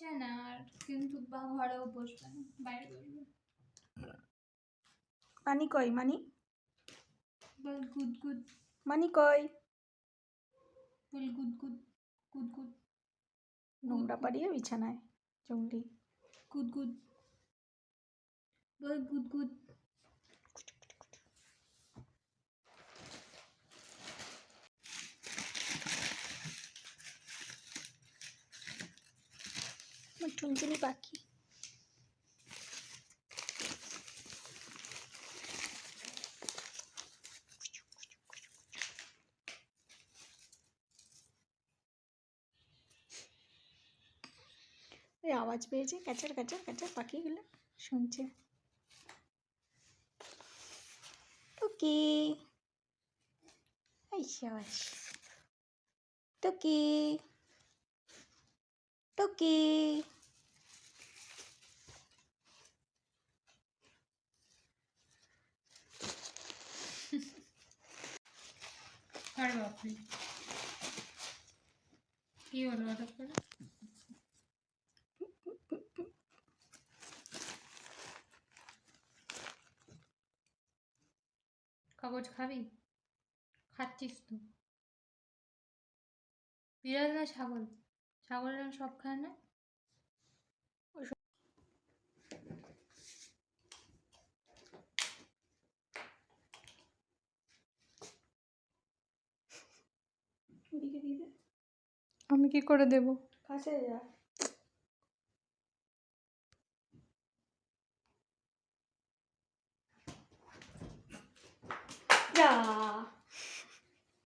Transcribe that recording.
হচ্ছে না আর কিন্তু বা ঘরেও বসবে না বাইরে বসবে মানি কই মানি? বল গুড গুড। মানি কই? বল গুড গুড গুড গুড। নোংরা পাড়িয়ে বিছানায় জঙ্গলি। Good good. বল গুড গুদ আমার টুনটুনি পাখি। ওই আওয়াজ পেয়েছে, ক্যাচার ক্যাচার ক্যাচার পাখিগুলো শুনছে। এই সাবাস। টুকি। টুকি। আরে বাপরে? কি হলো হঠাৎ করে? কাগজ খাবি? খাচ্ছিস তো। বিড়াল না ছাগল? ছাগলের সব খায় না? ওদিকে দিয়ে দে। আমি কি করে দেব? কাছে যা। যা।